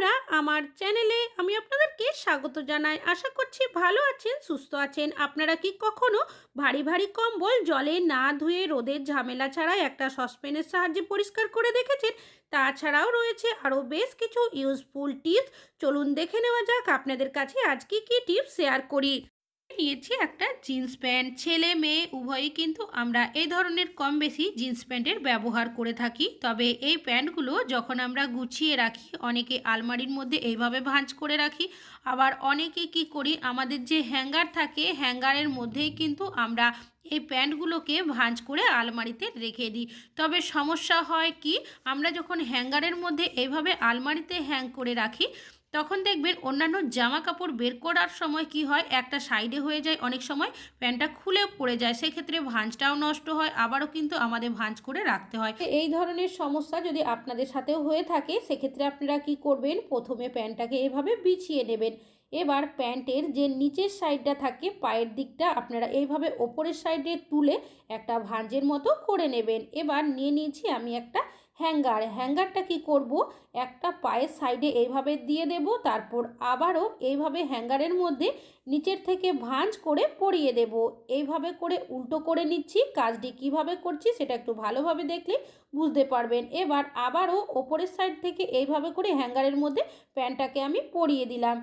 বন্ধুরা, আমার চ্যানেলে আমি আপনাদেরকে স্বাগত জানাই। আশা করছি ভালো আছেন, সুস্থ আছেন। আপনারা কি কখনো ভারী ভারী কম্বল জলে না ধুয়ে রোদের ঝামেলা ছাড়া একটা সসপেনের সাহায্যে পরিষ্কার করে দেখেছেন? তাছাড়াও রয়েছে আরও বেশ কিছু ইউজফুল টিপস চলুন দেখে নেওয়া যাক আপনাদের কাছে আজকে কি টিপস শেয়ার করি। নিয়েছি একটা জিন্স প্যান্ট। ছেলে, মেয়ে, উভয়ই কিন্তু আমরা এই ধরনের কম বেশি জিন্স প্যান্টের ব্যবহার করে থাকি। তবে এই প্যান্টগুলো যখন আমরা গুছিয়ে রাখি, অনেকে আলমারির মধ্যে এইভাবে ভাঁজ করে রাখি। আবার অনেকে কি করি, আমাদের যে হ্যাঙ্গার থাকে, হ্যাঙ্গারের মধ্যেই কিন্তু আমরা এই প্যান্টগুলোকে ভাঁজ করে আলমারিতে রেখে দিই। তবে সমস্যা হয় কি, আমরা যখন হ্যাঙ্গারের মধ্যে এইভাবে আলমারিতে হ্যাং করে রাখি তখন দেখবেন অন্যান্য জামা কাপড় বের করার সময় কি হয়? একটা সাইডে হয়ে যায়, অনেক সময় প্যান্টটা খুলে পড়ে যায়। সেক্ষেত্রে ভাঁজটাও নষ্ট হয়, আবারও কিন্তু আমাদের ভাঁজ করে রাখতে হয়। এই ধরনের সমস্যা যদি আপনাদের সাথেও হয়ে থাকে, সেক্ষেত্রে আপনারা কি করবেন? প্রথমে প্যান্টটাকে এভাবে বিছিয়ে নেবেন। এবার প্যান্টের যে নিচের সাইডটা থাকে, পায়ের দিকটা আপনারা এইভাবে ওপরের সাইডে তুলে একটা ভাঁজের মতো করে নেবেন। এবার নিয়ে নিয়েছি আমি একটা হ্যাঙ্গার, হ্যাঙ্গারটা কি করব? একটা পায়ের সাইডে এইভাবে দিয়ে দেব, তারপর আবারও এইভাবে হ্যাঙ্গারের মধ্যে নিচের থেকে ভাঁজ করে পরিয়ে দেব। এইভাবে করে উল্টো করে নিচ্ছি, কাজটি কীভাবে করছি সেটা একটু ভালোভাবে দেখলে বুঝতে পারবেন। এবার আবারও ওপরের সাইড থেকে এইভাবে করে হ্যাঙ্গারের মধ্যে প্যান্টটাকে আমি পরিয়ে দিলাম।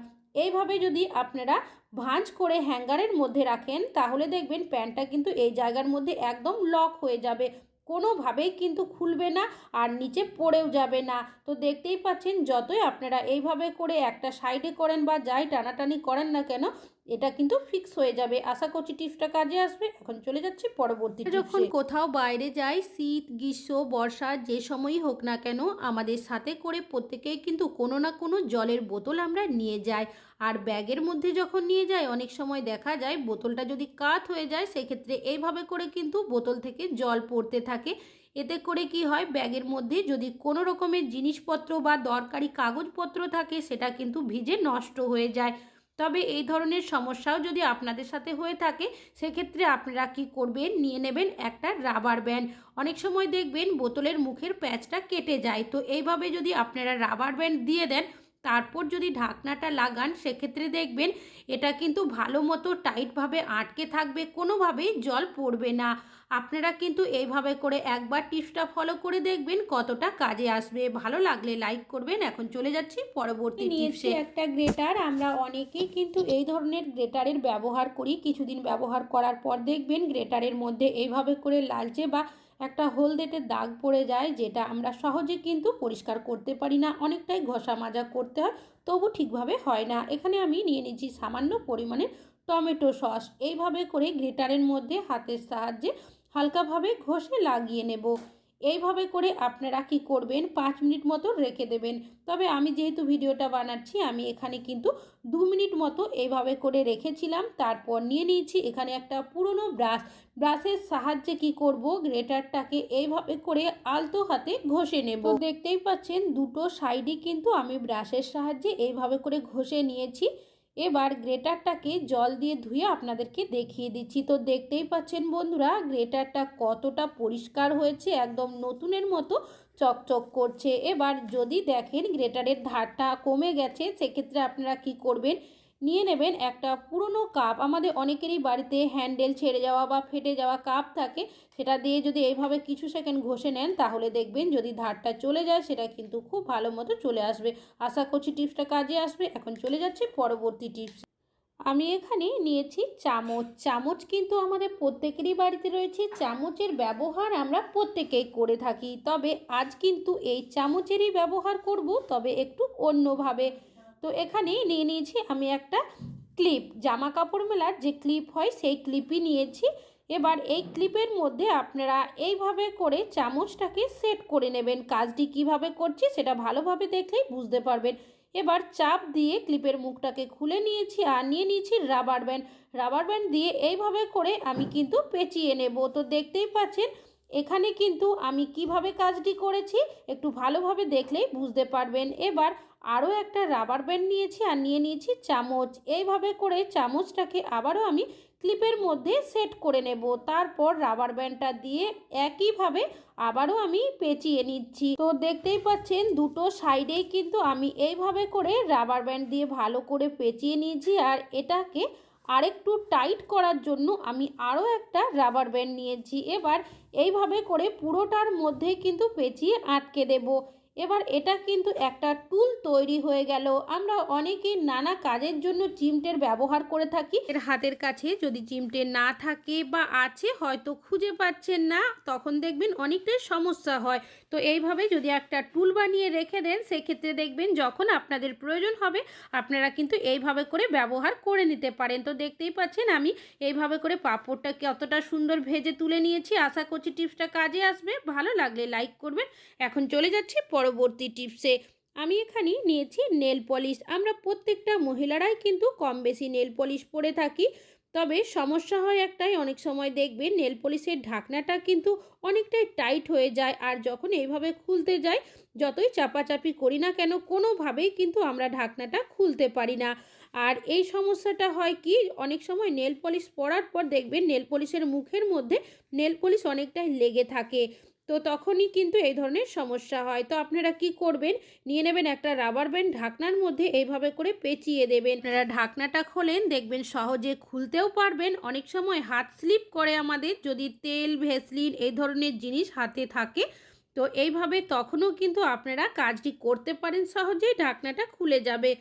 এইভাবে যদি আপনারা ভাঁজ করে হ্যাঙ্গারের মধ্যে রাখেন, তাহলে দেখবেন প্যান্টটা কিন্তু এই জায়গার মধ্যে একদম লক হয়ে যাবে। কোনোভাবেই কিন্তু খুলবে না আর নিচে পড়েও যাবে না। তো দেখতেই পাচ্ছেন, যতই আপনারা এইভাবে করে একটা সাইডে করেন বা যাই টানাটানি করেন না কেন এটা কিন্তু ফিক্স হয়ে যাবে। আশা করছি টিপসটা কাজে আসবে। এখন চলে যাচ্ছি পরবর্তী যখন কোথাও বাইরে যাই শীত গ্রীষ্ম বর্ষা যে সময়ই হোক না কেন আমাদের সাথে করে প্রত্যেকেই কিন্তু কোনো না কোনো জলের বোতল আমরা নিয়ে যাই। আর ব্যাগের মধ্যে যখন নিয়ে যাই অনেক সময় দেখা যায় বোতলটা যদি কাত হয়ে যায় সেক্ষেত্রে এইভাবে করে কিন্তু বোতল থেকে জল পড়তে থাকে। এতে করে কি হয় ব্যাগের মধ্যে যদি কোনো রকমের জিনিসপত্র বা দরকারি কাগজপত্র থাকে সেটা কিন্তু ভিজে নষ্ট হয়ে যায়। তবে এই ধরনের সমস্যাও যদি আপনাদের সাথে হয়ে থাকে, সেক্ষেত্রে আপনারা কি করবেন? নিয়ে নেবেন একটা রাবার ব্যান্ড। অনেক সময় দেখবেন বোতলের মুখের প্যাচটা কেটে যায়। তো এইভাবে যদি আপনারা রাবার ব্যান্ড দিয়ে দেন, তারপর যদি ঢাকনাটা লাগান, সেক্ষেত্রে দেখবেন এটা কিন্তু ভালো মতো টাইটভাবে আটকে থাকবে। কোনোভাবেই জল পড়বে না। আপনারা কিন্তু এইভাবে করে একবার টিপসটা ফলো করে দেখবেন কতটা কাজে আসবে। ভালো লাগলে লাইক করবেন। এখন চলে যাচ্ছি পরবর্তী নিয়েছি একটা গ্রেটার। আমরা অনেকেই কিন্তু এই ধরনের গ্রেটারের ব্যবহার করি। কিছুদিন ব্যবহার করার পর দেখবেন গ্রেটারের মধ্যে এইভাবে করে লালচে বা একটা হলদেটে দাগ পড়ে যায় যেটা আমরা সহজে কিন্তু পরিষ্কার করতে পারি না। অনেকটাই ঘষা মাজা করতে হয় তবু ঠিকভাবে হয় না। এখানে আমি নিয়ে নিচ্ছি সামান্য পরিমাণে টমেটো সস। এইভাবে করে গ্রেটারের মধ্যে হাতের সাহায্যে হালকাভাবে ঘষে লাগিয়ে নেব। এইভাবে করে আপনারা কি করবেন? পাঁচ মিনিট মতো রেখে দেবেন। তবে আমি যেহেতু ভিডিওটা বানাচ্ছি, আমি এখানে কিন্তু দু মিনিট মতো এইভাবে করে রেখেছিলাম। তারপর নিয়ে নিয়েছি এখানে একটা পুরনো ব্রাশ। ব্রাশের সাহায্যে কি করব? গ্রেটারটাকে এইভাবে করে আলতো হাতে ঘষে নেব। দেখতেই পাচ্ছেন, দুটো সাইডই কিন্তু আমি ব্রাশের সাহায্যে এইভাবে করে ঘষে নিয়েছি। এবার গ্রেটারটাকে জল দিয়ে ধুয়ে আপনাদেরকে দেখিয়ে দিচ্ছি। তো দেখতেই পাচ্ছেন বন্ধুরা, গ্রেটারটা কতটা পরিষ্কার হয়েছে, একদম নতুনের মতো চকচক করছে। এবার যদি দেখেন গ্রেটারের ধারটা কমে গেছে, সেক্ষেত্রে আপনারা কি করবেন নিয়ে নেবেন একটা পুরনো কাপ আমাদের অনেকেরই বাড়িতে হ্যান্ডেল ছেড়ে যাওয়া বা ফেটে যাওয়া কাপ থাকে, সেটা দিয়ে যদি এইভাবে কিছু সেকেন্ড ঘষে নেন, তাহলে দেখবেন যদি ধারটা চলে যায়, সেটা কিন্তু খুব ভালো মতো চলে আসবে। আশা করছি টিপসটা কাজে আসবে। এখন চলে যাচ্ছে পরবর্তী টিপস আমি এখানে নিয়েছি চামচ। চামচ কিন্তু আমাদের প্রত্যেকেরই বাড়িতে রয়েছে। চামচের ব্যবহার আমরা প্রত্যেকেই করে থাকি। তবে আজ কিন্তু এই চামচেরই ব্যবহার করব, তবে একটু অন্যভাবে। তো এখানে নিয়ে নিয়েছি আমি একটা ক্লিপ। জামা কাপড় মেলার যে ক্লিপ হয়, সেই ক্লিপই নিয়েছি। এবার এই ক্লিপের মধ্যে আপনারা এইভাবে করে চামচটাকে সেট করে নেবেন। কাজটি কীভাবে করছি সেটা ভালোভাবে দেখলেই বুঝতে পারবেন। এবার চাপ দিয়ে ক্লিপের মুখটাকে খুলে নিয়েছি আর নিয়ে নিয়েছি রাবার ব্যান্ড। রাবার ব্যান্ড দিয়ে এইভাবে করে আমি কিন্তু পেঁচিয়ে নেব। তো দেখতেই পাচ্ছেন, এখানে কিন্তু আমি কীভাবে কাজটি করেছি একটু ভালোভাবে দেখলেই বুঝতে পারবেন। এবার আরও একটা রাবার ব্যান্ড নিয়েছি আর নিয়ে নিয়েছি চামচ। এইভাবে করে চামচটাকে আবারও আমি ক্লিপের মধ্যে সেট করে নেব। তারপর রাবার ব্যান্ডটা দিয়ে একইভাবে আবারও আমি পেঁচিয়ে নিচ্ছি। তো দেখতেই পাচ্ছেন দুটো সাইডেই কিন্তু আমি এইভাবে করে রাবার ব্যান্ড দিয়ে ভালো করে পেঁচিয়ে নিয়েছি আর এটাকে আরেকটু টাইট করার জন্য আমি আরও একটা রাবার ব্যান্ড নিয়েছি। এবার এইভাবে করে পুরোটার মধ্যে কিন্তু পেঁচিয়ে আটকে দেব। এবার এটা কিন্তু একটা টুল তৈরি হয়ে গেল। আমরা অনেকে নানা কাজের জন্য চিমটের ব্যবহার করে থাকি। এর হাতের কাছে যদি চিমটে না থাকে বা আছে, হয়তো খুঁজে পাচ্ছেন না, তখন দেখবেন অনেকটাই সমস্যা হয়। তো এইভাবে যদি একটা টুল বানিয়ে রেখে দেন, সেক্ষেত্রে দেখবেন যখন আপনাদের প্রয়োজন হবে, আপনারা কিন্তু এইভাবে করে ব্যবহার করে নিতে পারেন। তো দেখতেই পাচ্ছেন আমি এইভাবে করে পাঁপড়টা কতটা সুন্দর ভেজে তুলে নিয়েছি। আশা করছি টিপসটা কাজে আসবে। ভালো লাগলে লাইক করবেন। এখন চলে যাচ্ছি পরবর্তী টিপসে। আমি এখানে নিয়েছি নেল পলিশ আমরা প্রত্যেকটা মহিলারাই কিন্তু কম বেশি নেল পলিশ পরে থাকি। তবে সমস্যা হয় একটাই, অনেক সময় দেখবেন নেল পলিশের ঢাকনাটা কিন্তু অনেকটাই টাইট হয়ে যায় আর যখন এইভাবে খুলতে যাই, যতই চাপাচাপি করি না কেন কোনোভাবেই কিন্তু আমরা ঢাকনাটা খুলতে পারি না। আর এই সমস্যাটা হয় কি, অনেক সময় নেল পলিশ পরার পর দেখবেন নেল পলিশের মুখের মধ্যে নেল পলিশ অনেকটাই লেগে থাকে। তো তখনই কিন্তু এই ধরনের সমস্যা হয়। তো আপনারা কি করবেন? নিয়ে নেবেন একটা রাবার ব্যান্ড ঢাকনার মধ্যে এইভাবে করে পেঁচিয়ে দেবেন। আপনারা ঢাকনাটা খোলেন, দেখবেন সহজে খুলতেও পারবেন। অনেক সময় হাত স্লিপ করে আমাদের যদি তেল, ভেসলিন এই ধরনের জিনিস হাতে থাকে, তো এইভাবে তখনও কিন্তু আপনারা কাজটি করতে পারেন। সহজেই ঢাকনাটা খুলে যাবে।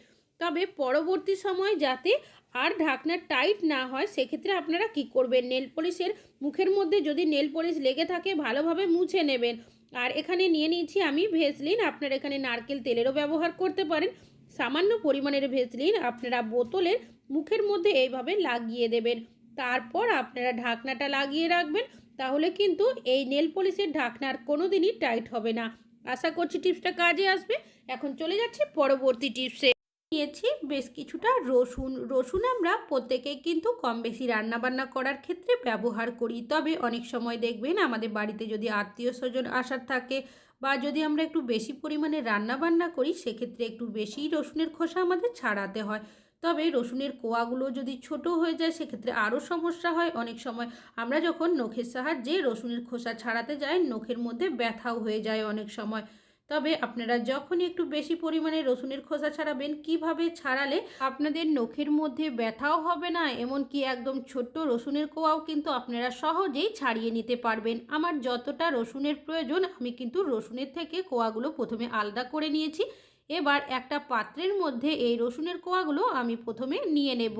তবে পরবর্তী সময় যাতে আর ঢাকনা টাইট না হয়, সেক্ষেত্রে আপনারা কি করবেন? নেল পলিশের মুখের মধ্যে যদি নেল পলিশ লেগে থাকে, ভালোভাবে মুছে নেবেন। আর এখানে নিয়ে নিয়েছি আমি ভেসলিন আপনারা এখানে নারকেল তেলেরও ব্যবহার করতে পারেন। সামান্য পরিমাণের ভেসলিন আপনারা বোতলের মুখের মধ্যে এইভাবে লাগিয়ে দেবেন। তারপর আপনারা ঢাকনাটা লাগিয়ে রাখবেন। তাহলে কিন্তু এই নেল পলিশের ঢাকনা আর কোনো দিনই টাইট হবে না। আশা করছি টিপসটা কাজে আসবে। এখন চলে যাচ্ছে পরবর্তী টিপসে। নিয়েছি বেশ কিছুটা রসুন। রসুন আমরা প্রত্যেকেই কিন্তু কম বেশি রান্নাবান্না করার ক্ষেত্রে ব্যবহার করি। তবে অনেক সময় দেখবেন আমাদের বাড়িতে যদি আত্মীয় স্বজন আসার থাকে বা যদি আমরা একটু বেশি পরিমাণে রান্নাবান্না করি, সেক্ষেত্রে একটু বেশি রসুনের খোসা আমাদের ছাড়াতে হয়। তবে রসুনের কোয়াগুলো যদি ছোট হয়ে যায়, সেক্ষেত্রে আরও সমস্যা হয়। অনেক সময় আমরা যখন নখের সাহায্যে রসুনের খোসা ছাড়াতে যাই, নখের মধ্যে ব্যথাও হয়ে যায় অনেক সময়। তবে আপনারা যখনই একটু বেশি পরিমাণে রসুনের খোসা ছাড়াবেন, কীভাবে ছাড়ালে আপনাদের নখের মধ্যে ব্যথাও হবে না, এমনকি একদম ছোট্ট রসুনের কোয়াও কিন্তু আপনারা সহজেই ছাড়িয়ে নিতে পারবেন। আমার যতটা রসুনের প্রয়োজন, আমি কিন্তু রসুনের থেকে কোয়াগুলো প্রথমে আলাদা করে নিয়েছি। এবার একটা পাত্রের মধ্যে এই রসুনের কোয়াগুলো আমি প্রথমে নিয়ে নেব।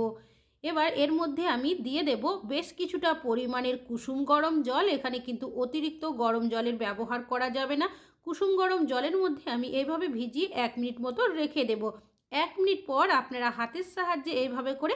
এবার এর মধ্যে আমি দিয়ে দেব বেশ কিছুটা পরিমাণের কুসুম গরম জল। এখানে কিন্তু অতিরিক্ত গরম জলের ব্যবহার করা যাবে না। কুসুম গরম জলের মধ্যে আমি এইভাবে ভিজিয়ে এক মিনিট মতো রেখে দেব। এক মিনিট পর আপনারা হাতের সাহায্যে এইভাবে করে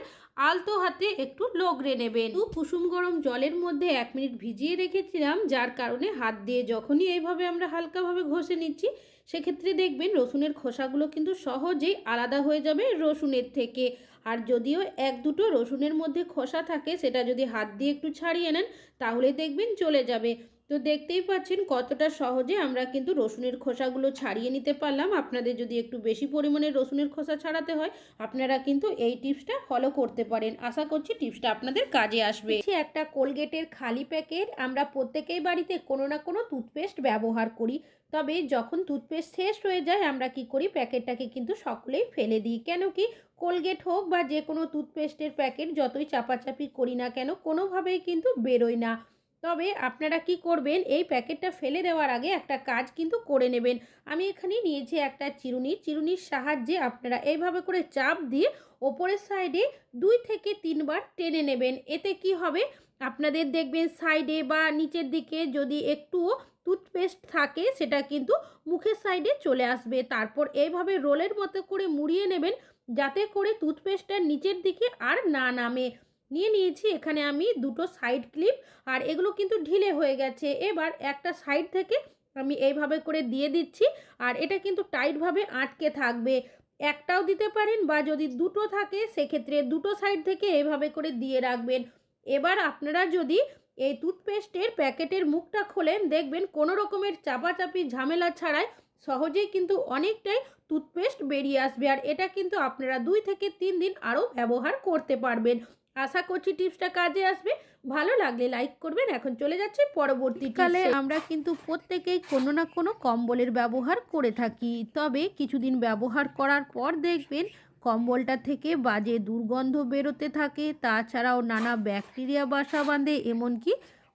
আলতো হাতে একটু লগড়ে নেবেন। তো কুসুম গরম জলের মধ্যে এক মিনিট ভিজিয়ে রেখেছিলাম, যার কারণে হাত দিয়ে যখনই এইভাবে আমরা হালকাভাবে ঘষে নিচ্ছি, সেক্ষেত্রে দেখবেন রসুনের খোসাগুলো কিন্তু সহজেই আলাদা হয়ে যাবে রসুনের থেকে। আর যদিও এক দুটো রসুনের মধ্যে খোসা থাকে, সেটা যদি হাত দিয়ে একটু ছাড়িয়ে নেন, তাহলে দেখবেন চলে যাবে। তো দেখতেই পাচ্ছেন কতটা সহজে আমরা কিন্তু রসুনের খোসাগুলো ছাড়িয়ে নিতে পারলাম। আপনাদের যদি একটু বেশি পরিমাণে রসুনের খোসা ছাড়াতে হয়, আপনারা কিন্তু এই টিপসটা ফলো করতে পারেন। আশা করছি টিপসটা আপনাদের কাজে আসবে। একটা কোলগেটের খালি প্যাকেট। আমরা প্রত্যেকেই বাড়িতে কোনো না কোনো টুথপেস্ট ব্যবহার করি। তবে যখন টুথপেস্ট শেষ হয়ে যায়, আমরা কি করি? প্যাকেটটাকে কিন্তু সকলেই ফেলে দিই। কেন কি? কোলগেট হোক বা যে কোনো টুথপেস্টের প্যাকেট, যতই চাপাচাপি করি না কেন, কোনোভাবেই কিন্তু বেরোয় না। তবে আপনারা কি করবেন? এই প্যাকেটটা ফেলে দেওয়ার আগে একটা কাজ কিন্তু করে নেবেন। আমি এখানে নিয়েছি একটা চিরুনি। চিরুনির সাহায্যে আপনারা এইভাবে করে চাপ দিয়ে ওপরের সাইডে দুই থেকে তিনবার টেনে নেবেন। এতে কি হবে? আপনাদের দেখবেন সাইডে বা নিচের দিকে যদি একটুও টুথপেস্ট থাকে, সেটা কিন্তু মুখের সাইডে চলে আসবে। তারপর এইভাবে রোলের মতো করে মুড়িয়ে নেবেন, যাতে করে টুথপেস্টটা নিচের দিকে আর না নামে। নিয়ে নিয়েছি। এখানে আমি দুটো সাইড ক্লিপ আর এগুলো কিন্তু ঢিলে হয়ে গেছে। এবার একটা সাইড থেকে আমি এইভাবে করে দিয়ে দিচ্ছি আর এটা কিন্তু টাইটভাবে আটকে থাকবে। একটাও দিতে পারেন বা যদি দুটো থাকে, সেক্ষেত্রে দুটো সাইড থেকে এভাবে করে দিয়ে রাখবেন। এবার আপনারা যদি এই টুথপেস্টের প্যাকেটের মুখটা খোলেন, দেখবেন কোনো রকমের চাপাচাপি ঝামেলা ছাড়াই সহজেই কিন্তু অনেকটাই টুথপেস্ট বেরিয়ে আসবে। আর এটা কিন্তু আপনারা দুই থেকে তিন দিন আরও ব্যবহার করতে পারবেন। আশা করছি টিপসটা কাজে আসবে। ভালো লাগলে লাইক করবেন। এখন চলে যাচ্ছে পরবর্তীকালে আমরা কিন্তু প্রত্যেকেই কোনো না কোনো কম্বলের ব্যবহার করে থাকি। তবে কিছুদিন ব্যবহার করার পর দেখবেন কম্বলটা থেকে বাজে দুর্গন্ধ বেরোতে থাকে। তাছাড়াও নানা ব্যাকটেরিয়া বাসা বাঁধে, এমনকি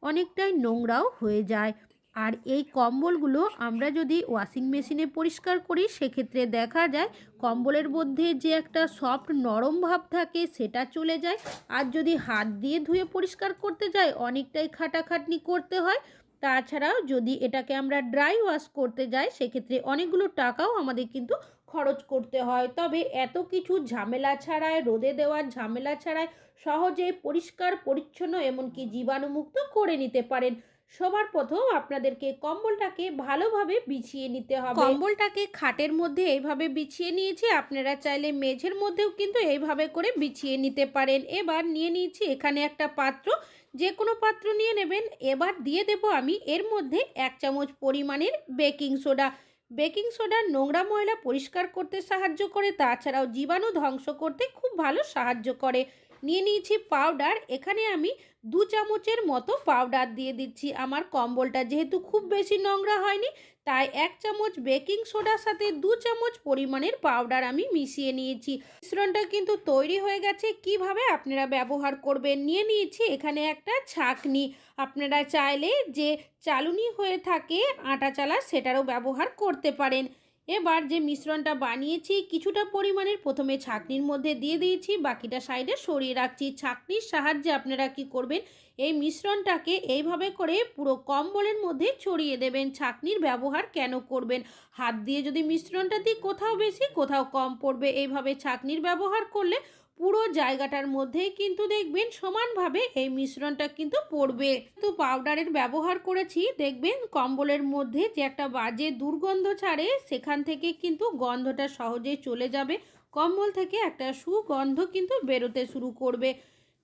অনেকটাই নোংরাও হয়ে যায়। আর এই কম্বলগুলো আমরা যদি ওয়াশিং মেশিনে পরিষ্কার করি, সেক্ষেত্রে দেখা যায় কম্বলের মধ্যে যে একটা সফট নরম ভাব থাকে সেটা চলে যায়। আর যদি হাত দিয়ে ধুয়ে পরিষ্কার করতে যাই, অনেকটাই খাটাখাটনি করতে হয়। তাছাড়াও যদি এটাকে আমরা ড্রাই ওয়াশ করতে যাই, সেক্ষেত্রে অনেকগুলো টাকাও আমাদের কিন্তু খরচ করতে হয়। তবে এত কিছু ঝামেলা ছাড়ায় রোদে দেওয়ার ঝামেলা ছাড়ায় সহজে পরিষ্কার, পরিচ্ছন্ন, এমনকি জীবাণুমুক্ত করে নিতে পারেন। সবার প্রথম আপনাদেরকে কম্বলটাকে ভালোভাবে বিছিয়ে নিতে হবে। কম্বলটাকে খাটের মধ্যে এইভাবে বিছিয়ে নিয়েছি, আপনারা চাইলে মেঝের মধ্যেও কিন্তু এইভাবে করে বিছিয়ে নিতে পারেন। এবার নিয়ে নিয়েছি এখানে একটা পাত্র, যে কোনো পাত্র নিয়ে নেবেন। এবার দিয়ে দেব আমি এর মধ্যে এক চামচ পরিমাণের বেকিং সোডা। বেকিং সোডা নোংরা ময়লা পরিষ্কার করতে সাহায্য করে, তাছাড়াও জীবাণু ধ্বংস করতে খুব ভালো সাহায্য করে। নিয়ে নিয়েছি পাউডার এখানে আমি দু চামচের মতো পাউডার দিয়ে দিচ্ছি আমার কম্বলটা। যেহেতু খুব বেশি নোংরা হয়নি, তাই এক চামচ বেকিং সোডার সাথে দু চামচ পরিমাণের পাউডার আমি মিশিয়ে নিয়েছি। মিশ্রণটা কিন্তু তৈরি হয়ে গেছে। কীভাবে আপনারা ব্যবহার করবেন? নিয়ে নিয়েছি এখানে একটা ছাঁকনি। আপনারা চাইলে যে চালুনি হয়ে থাকে, আটা চালা সেটারও ব্যবহার করতে পারেন। এবার যে মিশ্রণটা বানিয়েছি, কিছুটা পরিমাণের প্রথমে ছাঁকনির মধ্যে দিয়ে দিয়েছি, বাকিটা সাইডে সরিয়ে রাখছি। ছাঁকনির সাহায্যে আপনারা কি করবেন, এই মিশ্রণটাকে এইভাবে করে পুরো কম্বলের মধ্যে ছড়িয়ে দেবেন। ছাঁকনির ব্যবহার কেন করবেন? হাত দিয়ে যদি মিশ্রণটা দিই, কোথাও বেশি, কোথাও কম পড়বে। এইভাবে ছাঁকনির ব্যবহার করলে পুরো জায়গাটার মধ্যেই কিন্তু দেখবেন সমানভাবে এই মিশ্রণটা কিন্তু পড়বে। তো পাউডারের ব্যবহার করেছি, দেখবেন কম্বলের মধ্যে যে একটা বাজে দুর্গন্ধ ছাড়ে, সেখান থেকে কিন্তু গন্ধটা সহজেই চলে যাবে। কম্বল থেকে একটা সুগন্ধ কিন্তু বেরোতে শুরু করবে।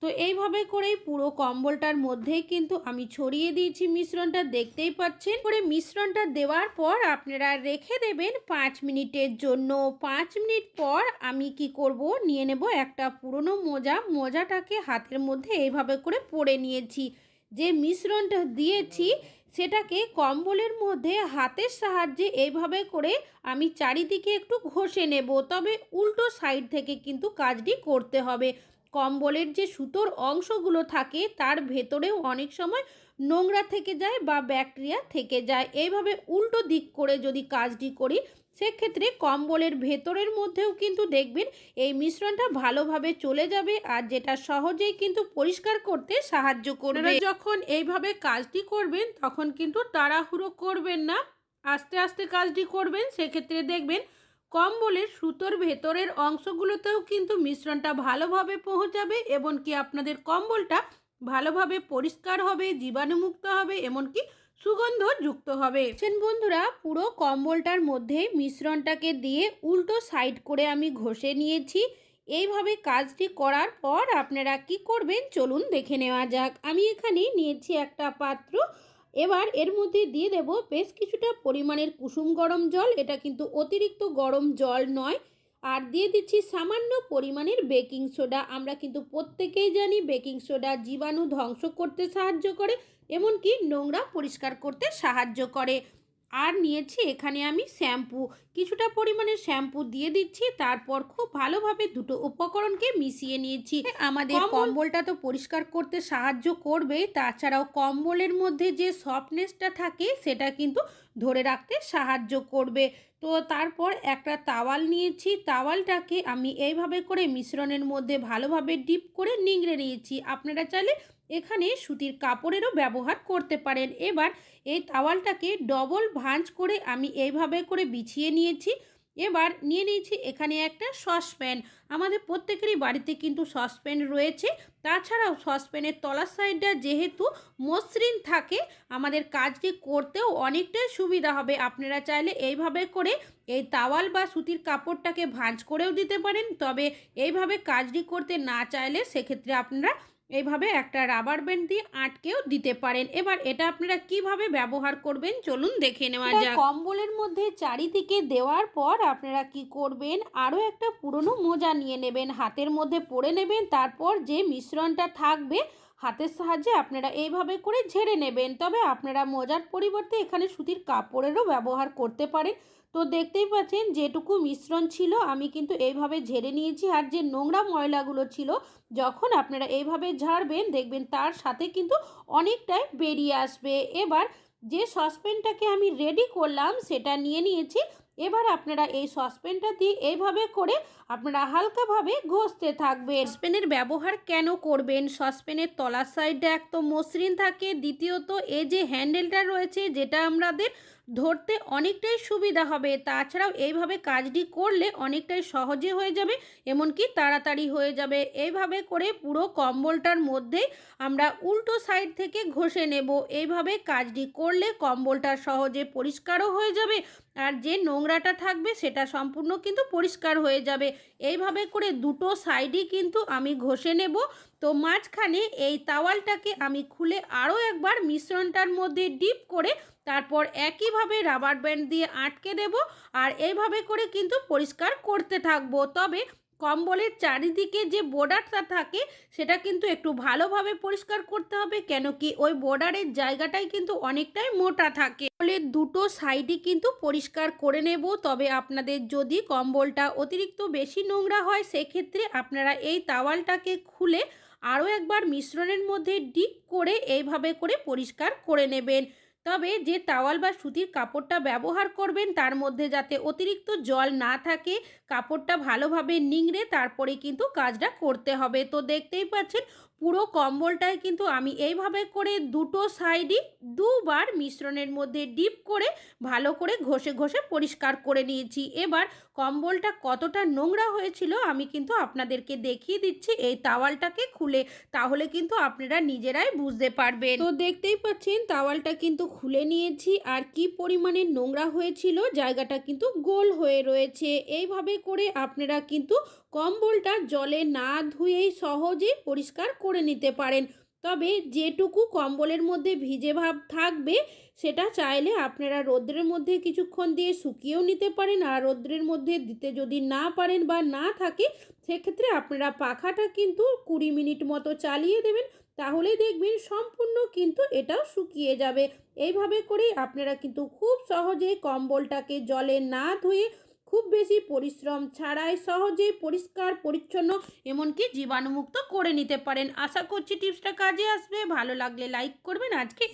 তো এইভাবে করেই পুরো কম্বলটার মধ্যেই কিন্তু আমি ছড়িয়ে দিয়েছি মিশ্রণটা, দেখতেই পাচ্ছেন? করে মিশ্রণটা দেওয়ার পর আপনারা রেখে দেবেন পাঁচ মিনিটের জন্য। পাঁচ মিনিট পর আমি কি করব? নিয়ে নেব একটা পুরনো মোজা। মোজাটাকে হাতের মধ্যে এইভাবে করে পরে নিয়েছি। যে মিশ্রণটা দিয়েছি, সেটাকে কম্বলের মধ্যে হাতের সাহায্যে এইভাবে করে আমি চারিদিকে একটু ঘষে নেব। তবে উল্টো সাইড থেকে কিন্তু কাজটি করতে হবে। কম্বলের যে সুতোর অংশগুলো থাকে, তার ভেতরেও অনেক সময় নোংরা থেকে যায় বা ব্যাকটেরিয়া থেকে যায়। এইভাবে উল্টো দিক করে যদি কাজটি করি, সেক্ষেত্রে কম্বলের ভেতরের মধ্যেও কিন্তু দেখবেন এই মিশ্রণটা ভালোভাবে চলে যাবে আর যেটা সহজেই কিন্তু পরিষ্কার করতে সাহায্য করবে। যখন এইভাবে কাজটি করবেন, তখন কিন্তু তাড়াহুড়ো করবেন না। আস্তে আস্তে কাজটি করবেন, সেক্ষেত্রে দেখবেন কম্বলের সুতোর ভেতরের অংশগুলোতেও কিন্তু মিশ্রণটা ভালোভাবে পৌঁছাবে এমনকি আপনাদের কম্বলটা ভালোভাবে পরিষ্কার হবে, জীবাণুমুক্ত হবে, এমনকি সুগন্ধ যুক্ত হবে বন্ধুরা, পুরো কম্বলটার মধ্যে মিশ্রণটাকে দিয়ে উল্টো সাইড করে আমি ঘষে নিয়েছি। এইভাবে কাজটি করার পর আপনারা কি করবেন? চলুন দেখে নেওয়া যাক। আমি এখানে নিয়েছি একটা পাত্র এবার এর মধ্যে দিয়ে দেব বেশ কিছুটা পরিমাণের কুসুম গরম জল, এটা কিন্তু অতিরিক্ত গরম জল নয়। আর দিয়ে দিচ্ছি সামান্য পরিমাণের বেকিং সোডা। আমরা কিন্তু প্রত্যেকেই জানি বেকিং সোডা জীবাণু ধ্বংস করতে সাহায্য করে, এমনকি নোংরা পরিষ্কার করতে সাহায্য করে। আর নিয়েছি এখানে আমি শ্যাম্পু। কিছুটা পরিমাণে শ্যাম্পু দিয়ে দিচ্ছি তারপর খুব ভালোভাবে দুটো উপকরণকে মিশিয়ে নিয়েছি। আমাদের কম্বলটা তো পরিষ্কার করতে সাহায্য করবে তাছাড়াও কম্বলের মধ্যে যে সফটনেসটা থাকে সেটা কিন্তু ধরে রাখতে সাহায্য করবে। তো তারপর একটা তাওয়াল নিয়েছি তাওয়ালটাকে আমি এইভাবে করে মিশ্রণের মধ্যে ভালোভাবে ডিপ করে নিংড়ে নিয়েছি। আপনারা চাইলে এখানে সুতির কাপড়েরও ব্যবহার করতে পারেন। এবার এই তাওয়ালটাকে ডবল ভাঁজ করে আমি এইভাবে করে বিছিয়ে নিয়েছি। এবার নিয়ে নিয়েছি এখানে একটা সসপ্যান। আমাদের প্রত্যেকেরই বাড়িতে কিন্তু সসপ্যান রয়েছে। তাছাড়াও সসপ্যানের তলার সাইডটা যেহেতু মসৃণ থাকে, আমাদের কাজটি করতেও অনেকটাই সুবিধা হবে। আপনারা চাইলে এইভাবে করে এই তাওয়াল বা সুতির কাপড়টাকে ভাঁজ করেও দিতে পারেন। তবে এইভাবে কাজটি করতে না চাইলে সেক্ষেত্রে আপনারা এইভাবে একটা রাবার ব্যান্ড দিয়ে আটকেও দিতে পারেন। এবার এটা আপনারা কীভাবে ব্যবহার করবেন চলুন দেখে নেওয়া যাক। কম্বলের মধ্যে চারিদিকে দেওয়ার পর আপনারা কি করবেন? আরও একটা পুরনো মোজা নিয়ে নেবেন হাতের মধ্যে পরে নেবেন তারপর যে মিশ্রণটা থাকবে হাতের সাহায্যে আপনারা এইভাবে করে ঝেড়ে নেবেন। তবে আপনারা মোজার পরিবর্তে এখানে সুতির কাপড়েরও ব্যবহার করতে পারেন। তো দেখতেই পাচ্ছেন যেটুকু মিশ্রণ ছিল, আমি কিন্তু এইভাবে ঝেড়ে নিয়েছি। আর যে নোংরা ময়লাগুলো ছিল, যখন আপনারা এইভাবে ঝাড়বেন, দেখবেন তার সাথে কিন্তু অনেকটাই বেরিয়ে আসবে। এবার যে সসপ্যানটাকে আমি রেডি করলাম, সেটা নিয়ে নিয়েছি। এবার আপনারা এই সসপ্যানটা দিয়ে এইভাবে করে আপনারা হালকাভাবে ঘষতে থাকবেন। সসপ্যানের ব্যবহার কেন করবেন? সসপ্যানের তলার সাইডটা এক তো মসৃণ থাকে, দ্বিতীয়ত এই যে হ্যান্ডেলটা রয়েছে, যেটা আমাদের ধরতে অনেকটাই সুবিধা হবে। তাছাড়াও এইভাবে কাজটি করলে অনেকটাই সহজে হয়ে যাবে, এমনকি তাড়াতাড়ি হয়ে যাবে। এইভাবে করে পুরো কম্বলটার মধ্যে আমরা উল্টো সাইড থেকে ঘষে নেব। এইভাবে কাজটি করলে কম্বলটা সহজে পরিষ্কারও হয়ে যাবে আর যে নোংরাটা থাকবে সেটা সম্পূর্ণ কিন্তু পরিষ্কার হয়ে যাবে। এইভাবে করে দুটো সাইডই কিন্তু আমি ঘষে নেব। তো মাঝখানে এই তাওয়ালটাকে আমি খুলে আরও একবার মিশ্রণটার মধ্যে ডিপ করে তারপর একইভাবে রাবার ব্যান্ড দিয়ে আটকে দেব আর এইভাবে করে কিন্তু পরিষ্কার করতে থাকব। তবে কম্বলের চারিদিকে যে বর্ডারটা থাকে, সেটা কিন্তু একটু ভালোভাবে পরিষ্কার করতে হবে কেন কি ওই বর্ডারের জায়গাটাই কিন্তু অনেকটাই মোটা থাকে। ফলে দুটো সাইডই কিন্তু পরিষ্কার করে নেব। তবে আপনাদের যদি কম্বলটা অতিরিক্ত বেশি নোংরা হয়, সেক্ষেত্রে আপনারা এই তাওয়ালটাকে খুলে আরও একবার মিশ্রণের মধ্যে ডিপ করে এইভাবে করে পরিষ্কার করে নেবেন। তবে যে তাওয়াল বা সুতির কাপড়টা ব্যবহার করবেন তার মধ্যে যাতে অতিরিক্ত জল না থাকে, কাপড়টা ভালোভাবে নিংড়ে তারপরে কিন্তু কাজটা করতে হবে। তো দেখতেই পাচ্ছেন, পুরো কম্বলটাই কিন্তু আমি এইভাবে করে দুটো সাইডই দুবার মিশ্রণের মধ্যে ডিপ করে ভালো করে ঘষে ঘষে পরিষ্কার করে নিয়েছি। এবার কম্বলটা কতটা নোংরা হয়েছিল আমি কিন্তু আপনাদেরকে দেখিয়ে দিচ্ছি এই তাওয়ালটাকে খুলে, তাহলে কিন্তু আপনারা নিজেরাই বুঝতে পারবেন। তো দেখতেই পাচ্ছেন তাওয়ালটা কিন্তু খুলে নিয়েছি আর কি পরিমাণে নোংরা হয়েছিল, জায়গাটা কিন্তু গোল হয়ে রয়েছে। এইভাবে করে আপনারা কিন্তু কম্বলটা জলে না ধুয়েই সহজে পরিষ্কার করে নিতে পারেন। তবে যেটুকু কম্বলের মধ্যে ভিজে ভাব থাকবে, সেটা চাইলে আপনারা রৌদ্রের মধ্যে কিছুক্ষণ দিয়ে শুকিয়েও নিতে পারেন আর রৌদ্রের মধ্যে দিতে যদি না পারেন বা না থাকে, সেক্ষেত্রে আপনারা পাখাটা কিন্তু কুড়ি মিনিট মতো চালিয়ে দেবেন। তাহলেই দেখবেন সম্পূর্ণ কিন্তু এটাও শুকিয়ে যাবে। এইভাবে করে আপনারা কিন্তু খুব সহজে কম্বলটাকে জলে না ধুয়ে খুব বেশি পরিশ্রম ছাড়াই সহজেই পরিষ্কার, পরিচ্ছন্ন এমনকি জীবাণুমুক্ত করে নিতে পারেন। আশা করছি টিপসটা কাজে আসবে। ভালো লাগলে লাইক করবেন। আজকে